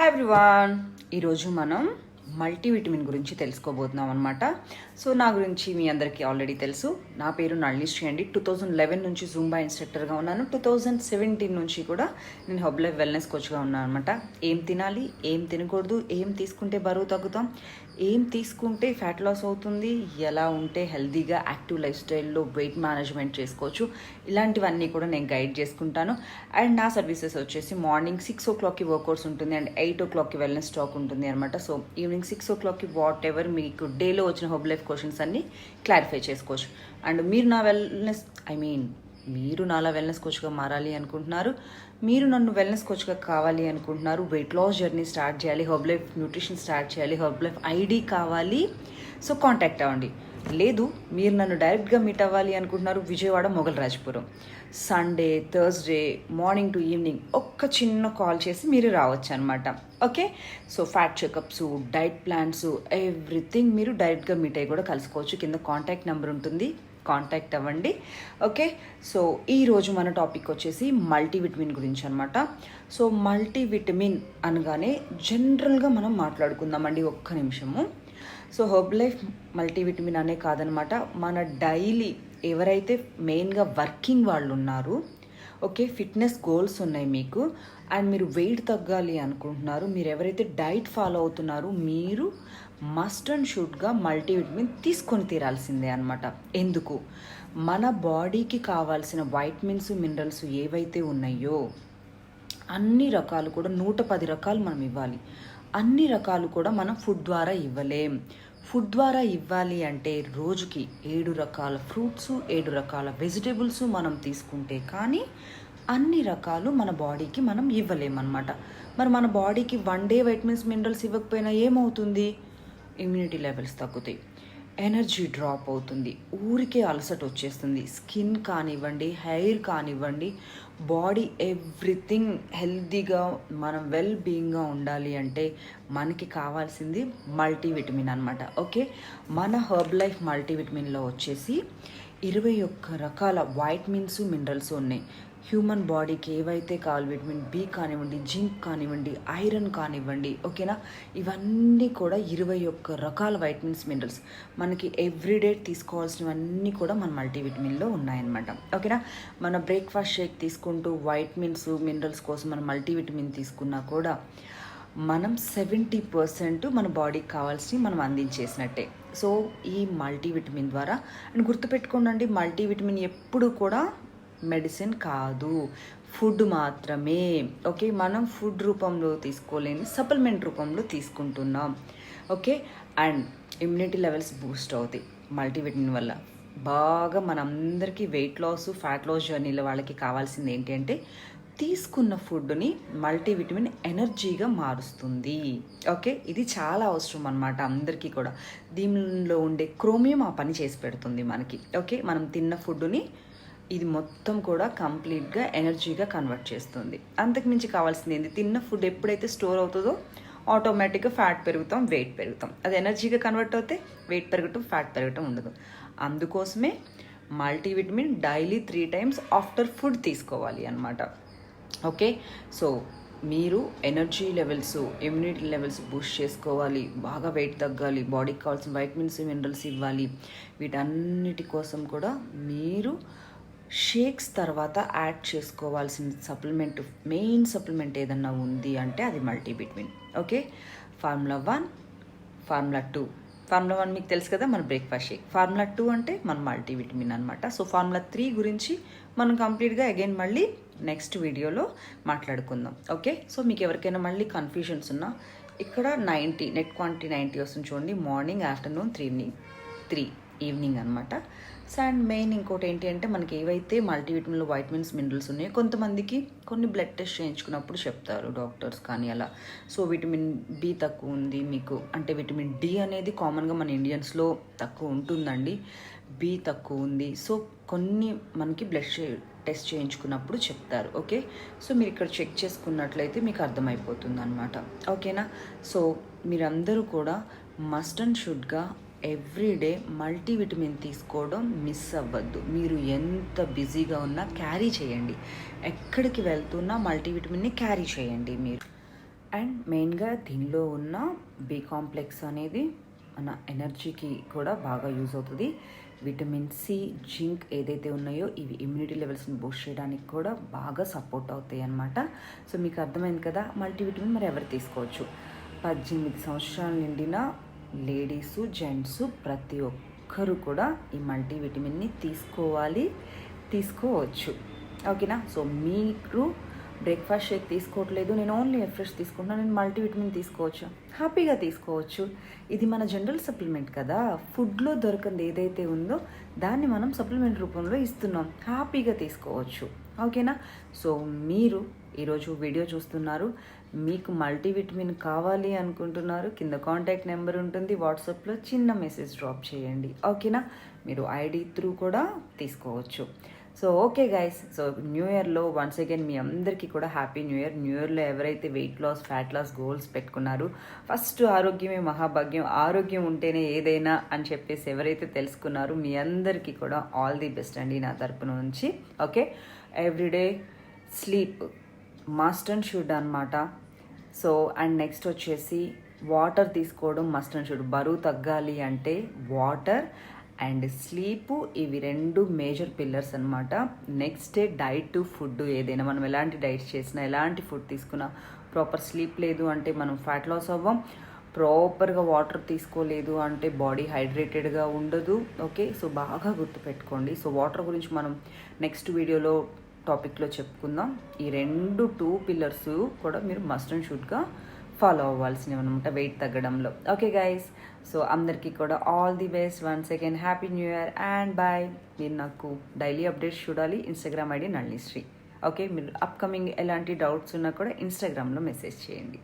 Hi everyone ఈరోజు మనం multivitamin గురించి తెలుసుకోబోతున్నాం అనమాట సో నా గురించి మీ అందరికీ ఆల్రెడీ తెలుసు. నా పేరు నళినిశ్రీ అండి. టూ థౌజండ్ లెవెన్ నుంచి జూంబా ఇన్స్ట్రక్టర్గా ఉన్నాను. టూ థౌజండ్ సెవెంటీన్ నుంచి కూడా నేను హబ్ లైఫ్ వెల్నెస్ కోచ్గా ఉన్నాను అనమాట ఏం తినాలి ఏం తినకూడదు ఏం తీసుకుంటే బరువు తగ్గుతాం ఏం తీసుకుంటే ఫ్యాట్ లాస్ అవుతుంది ఎలా ఉంటే హెల్తీగా యాక్టివ్ లైఫ్ స్టైల్లో వెయిట్ మేనేజ్మెంట్ చేసుకోవచ్చు ఇలాంటివన్నీ కూడా నేను గైడ్ చేసుకుంటాను. అండ్ నా సర్వీసెస్ వచ్చేసి మార్నింగ్ సిక్స్ ఓ క్లాక్కి వర్కౌట్స్ ఉంటుంది అండ్ ఎయిట్ ఓ క్లాక్కి వెల్నెస్ స్టాక్ ఉంటుంది అనమాట సో ఈవినింగ్ సిక్స్ ఓ క్లాక్కి వాట్ ఎవర్ మీకు డేలో వచ్చిన హోబ్ లైఫ్ క్వశ్చన్స్ అన్ని క్లారిఫై చేసుకోవచ్చు. అండ్ మీరు నా వెల్నెస్ ఐ మీన్ మీరు నాలా వెల్నెస్ కోచ్గా మారాలి అనుకుంటున్నారు మీరు నన్ను వెల్నెస్ కోచ్గా కావాలి అనుకుంటున్నారు వెయిట్ లాస్ జర్నీ స్టార్ట్ చేయాలి హర్బ్ లైఫ్ న్యూట్రిషన్ స్టార్ట్ చేయాలి హర్బ్ లైఫ్ ఐడి కావాలి సో కాంటాక్ట్ అవ్వండి. లేదు మీరు నన్ను డైరెక్ట్గా మీట్ అవ్వాలి అనుకుంటున్నారు Vijayawada Mogalrajapuram. Sunday Thursday morning to evening ఒక్క చిన్న కాల్ చేసి మీరు రావచ్చు అనమాట okay? So fat checkups diet plans everything మీరు డైరెక్ట్గా మీట్ అయ్యి కూడా కలుసుకోవచ్చు. కింద కాంటాక్ట్ నెంబర్ ఉంటుంది. కాంటాక్ట్ అవ్వండి. ఓకే? సో ఈరోజు మన టాపిక్ వచ్చేసి మల్టీవిటమిన్ గురించి అనమాట సో మల్టీవిటమిన్ అనగానే జనరల్గా మనం మాట్లాడుకుందామండి ఒక్క నిమిషము. సో హర్బ్ లైఫ్ మల్టీవిటమిన్ అనే కాదనమాట. మన డైలీ ఎవరైతే మెయిన్గా వర్కింగ్ వాళ్ళు ఉన్నారు ఓకే ఫిట్నెస్ గోల్స్ ఉన్నాయి మీకు. అండ్ మీరు వెయిట్ తగ్గాలి అనుకుంటున్నారు మీరు ఎవరైతే డైట్ ఫాలో అవుతున్నారో మీరు మస్ట్ అండ్ షుడ్గా మల్టీవిటమిన్ తీసుకొని తీరాల్సిందే అనమాట ఎందుకు? మన బాడీకి కావాల్సిన వైటమిన్స్ మినరల్స్ ఏవైతే ఉన్నాయో అన్ని రకాలు కూడా నూట పది రకాలు మనం ఇవ్వాలి. అన్ని రకాలు కూడా మనం ఫుడ్ ద్వారా ఇవ్వలేం. ఫుడ్ ద్వారా ఇవ్వాలి అంటే రోజుకి ఏడు రకాల ఫ్రూట్స్ ఏడు రకాల వెజిటేబుల్స్ మనం తీసుకుంటే కానీ అన్ని రకాలు మన బాడీకి మనం ఇవ్వలేమన్నమాట. మరి మన బాడీకి వన్ డే వైటమిన్స్ మినరల్స్ ఇవ్వకపోయినా ఏమవుతుంది? ఇమ్యూనిటీ లెవెల్స్ తగ్గుతాయి. ఎనర్జీ డ్రాప్ అవుతుంది. ఊరికే అలసట వచ్చేస్తుంది. స్కిన్ కానివ్వండి హెయిర్ కానివ్వండి బాడీ ఎవ్రీథింగ్ హెల్తీగా మనం వెల్ బీయింగ్గా ఉండాలి అంటే మనకి కావాల్సింది మల్టీవిటమిన్ అనమాట ఓకే? మన హర్బ్ లైఫ్ మల్టీవిటమిన్లో వచ్చేసి ఇరవై ఒక్క రకాల వైటమిన్స్ మినరల్స్ ఉన్నాయి. హ్యూమన్ బాడీకి ఏవైతే కావాలి విటమిన్ బి కానివ్వండి జింక్ కానివ్వండి ఐరన్ కానివ్వండి ఓకేనా? ఇవన్నీ కూడా ఇరవై ఒక్క రకాల వైటమిన్స్ మినరల్స్. మనకి ఎవ్రీడే తీసుకోవాల్సినవన్నీ కూడా మన మల్టీవిటమిన్లో ఉన్నాయన్నమాట. ఓకేనా? మన బ్రేక్ఫాస్ట్ షేక్ తీసుకుంటూ వైటమిన్స్ మినరల్స్ కోసం మనం మల్టీవిటమిన్ తీసుకున్నా కూడా మనం సెవెంటీ పర్సెంట్ మన బాడీకి కావాల్సినవి మనం అందించేసినట్టే. సో ఈ మల్టీవిటమిన్ ద్వారా. అండ్ గుర్తుపెట్టుకోండి మల్టీవిటమిన్ ఎప్పుడు కూడా మెడిసిన్ కాదు. ఫుడ్ మాత్రమే. ఓకే మనం ఫుడ్ రూపంలో తీసుకోలేని సప్లిమెంట్ రూపంలో తీసుకుంటున్నాం. Okay and immunity levels boost అవుతాయి మల్టీవిటమిన్ వల్ల. బాగా మనందరికీ వెయిట్ లాస్ ఫ్యాట్ లాస్ జర్నీలో వాళ్ళకి కావాల్సింది ఏంటి అంటే తీసుకున్న ఫుడ్ని మల్టీవిటమిన్ ఎనర్జీగా మారుస్తుంది. ఓకే? ఇది చాలా అవసరం అనమాట అందరికీ కూడా. దీనిలో ఉండే క్రోమియం ఆ పని చేసి పెడుతుంది మనకి. ఓకే? మనం తిన్న ఫుడ్ని ఇది మొత్తం కూడా కంప్లీట్గా ఎనర్జీగా కన్వర్ట్ చేస్తుంది. అంతకుమించి కావాల్సింది ఏంది? తిన్న ఫుడ్ ఎప్పుడైతే స్టోర్ అవుతుందో ఆటోమేటిక్గా ఫ్యాట్ పెరుగుతాం వెయిట్ పెరుగుతాం. అది ఎనర్జీగా కన్వర్ట్ అవుతే వెయిట్ పెరగటం ఫ్యాట్ పెరగటం ఉండదు. అందుకోసమే multivitamin daily three times after food తీసుకోవాలి అనమాట ఓకే? సో మీరు energy levels immunity levels boost చేసుకోవాలి బాగా వెయిట్ తగ్గాలి బాడీకి కావాల్సిన వైటమిన్స్ మినరల్స్ ఇవ్వాలి. వీటన్నిటి కోసం కూడా మీరు షేక్స్ తర్వాత యాడ్ చేసుకోవాల్సిన సప్లిమెంట్ మెయిన్ సప్లిమెంట్ ఏదన్నా ఉంది అంటే అది multivitamin. Okay? Formula one formula two. Formula one మీకు తెలుసు కదా మన బ్రేక్ఫాస్ట్ షేక్. ఫార్ములా టూ అంటే మన మల్టీవిటమిన్ అనమాట సో ఫార్ములా త్రీ గురించి మనం కంప్లీట్గా అగైన్ మళ్ళీ నెక్స్ట్ వీడియోలో మాట్లాడుకుందాం. ఓకే సో మీకు ఎవరికైనా మళ్ళీ కన్ఫ్యూజన్స్ ఉన్నా ఇక్కడ నైంటీ నెట్ క్వాంటిటీ నైంటీ వస్తుంది చూడండి. Morning afternoon three evening three evening అనమాట సో అండ్ మెయిన్ ఇంకోటి ఏంటి అంటే మనకి ఏవైతే మల్టీవిటమిన్లు వైటమిన్స్ మినరల్స్ ఉన్నాయో కొంతమందికి కొన్ని బ్లడ్ టెస్ట్ చేయించుకున్నప్పుడు చెప్తారు డాక్టర్స్ కానీ అలా. సో విటమిన్ బి తక్కువ ఉంది మీకు. అంటే విటమిన్ డి అనేది కామన్గా మన ఇండియన్స్లో తక్కువ ఉంటుందండి. బి తక్కువ ఉంది. సో కొన్ని మనకి బ్లడ్ టెస్ట్ చేయించుకున్నప్పుడు చెప్తారు. ఓకే సో మీరు ఇక్కడ చెక్ చేసుకున్నట్లయితే మీకు అర్థమైపోతుంది అనమాట ఓకేనా సో మీరందరూ కూడా మస్ట్ అండ్ షుడ్గా ఎవ్రీడే మల్టీవిటమిన్ తీసుకోవడం మిస్ అవ్వద్దు. మీరు ఎంత బిజీగా ఉన్నా క్యారీ చేయండి. ఎక్కడికి వెళ్తున్నా మల్టీవిటమిన్ని క్యారీ చేయండి మీరు. అండ్ మెయిన్గా దీనిలో ఉన్న బి కాంప్లెక్స్ అనేది మన ఎనర్జీకి కూడా బాగా యూజ్ అవుతుంది. విటమిన్ సి జింక్ ఏదైతే ఉన్నాయో ఇవి ఇమ్యూనిటీ లెవెల్స్ని బూస్ట్ చేయడానికి కూడా బాగా సపోర్ట్ అవుతాయి అన్నమాట. సో మీకు అర్థమైంది కదా మల్టీవిటమిన్ మరి ఎవరు తీసుకోవచ్చు? పద్దెనిమిది సంవత్సరాలు నిండిన లేడీస్ జెంట్స్ ప్రతి ఒక్కరూ కూడా ఈ మల్టీవిటమిన్ని తీసుకోవాలి తీసుకోవచ్చు. ఓకేనా? సో మీరు బ్రేక్ఫాస్ట్ షేక్ తీసుకోవట్లేదు నేను ఓన్లీ ఎఫ్రెష్ తీసుకుంటున్నాను నేను మల్టీవిటమిన్ తీసుకోవచ్చు హ్యాపీగా తీసుకోవచ్చు. ఇది మన జనరల్ సప్లిమెంట్ కదా. ఫుడ్లో దొరకంది ఏదైతే ఉందో దాన్ని మనం సప్లిమెంట్ రూపంలో ఇస్తున్నాం. హ్యాపీగా తీసుకోవచ్చు. ఓకేనా? సో మీరు ఈరోజు వీడియో చూస్తున్నారు. మీకు మల్టీవిటమిన్ కావాలి అనుకుంటున్నారు కింద కాంటాక్ట్ నెంబర్ ఉంటుంది వాట్సాప్లో చిన్న మెసేజ్ డ్రాప్ చేయండి. ఓకేనా? మీరు ఐడి త్రూ కూడా తీసుకోవచ్చు. So okay guys so new ఇయర్లో వన్స్ అగైన్ మీ అందరికీ కూడా హ్యాపీ న్యూ ఇయర్ న్యూ ఇయర్లో ఎవరైతే weight loss fat loss goals పెట్టుకున్నారు ఫస్ట్ ఆరోగ్యమే మహాభాగ్యం. ఆరోగ్యం ఉంటేనే ఏదైనా అని చెప్పేసి ఎవరైతే తెలుసుకున్నారో మీ అందరికీ కూడా ఆల్ ది బెస్ట్ అండి నా తరపు నుంచి. Okay everyday sleep must and should అనమాట సో అండ్ నెక్స్ట్ వచ్చేసి వాటర్ తీసుకోవడం మస్ట్ అండ్ షుడ్ బరువు తగ్గాలి అంటే వాటర్ అండ్ స్లీపు ఇవి రెండు మేజర్ పిల్లర్స్ అనమాట నెక్స్ట్ డే డైట్ ఫుడ్ ఏదైనా. మనం ఎలాంటి డైట్ చేసినా ఎలాంటి ఫుడ్ తీసుకున్నా ప్రాపర్ స్లీప్ లేదు అంటే మనం ఫ్యాట్ లాస్ అవ్వం. ప్రాపర్గా వాటర్ తీసుకోలేదు అంటే బాడీ హైడ్రేటెడ్గా ఉండదు. ఓకే సో బాగా గుర్తుపెట్టుకోండి. సో వాటర్ గురించి మనం నెక్స్ట్ వీడియోలో టాపిక్లో చెప్పుకుందాం. ఈ రెండు టూ పిల్లర్స్ కూడా మీరు మస్ట్ అండ్ షుడ్గా ఫాలో అవ్వాల్సినవి అనమాట వెయిట్ తగ్గడంలో. ఓకే గైస్ సో అందరికీ కూడా all the best one second happy new year and bye మీరు నాకు డైలీ అప్డేట్స్ చూడాలి. Instagram ID Nalisri. ఓకే మీరు అప్కమింగ్ ఎలాంటి డౌట్స్ ఉన్నా కూడా ఇన్స్టాగ్రామ్లో మెసేజ్ చేయండి.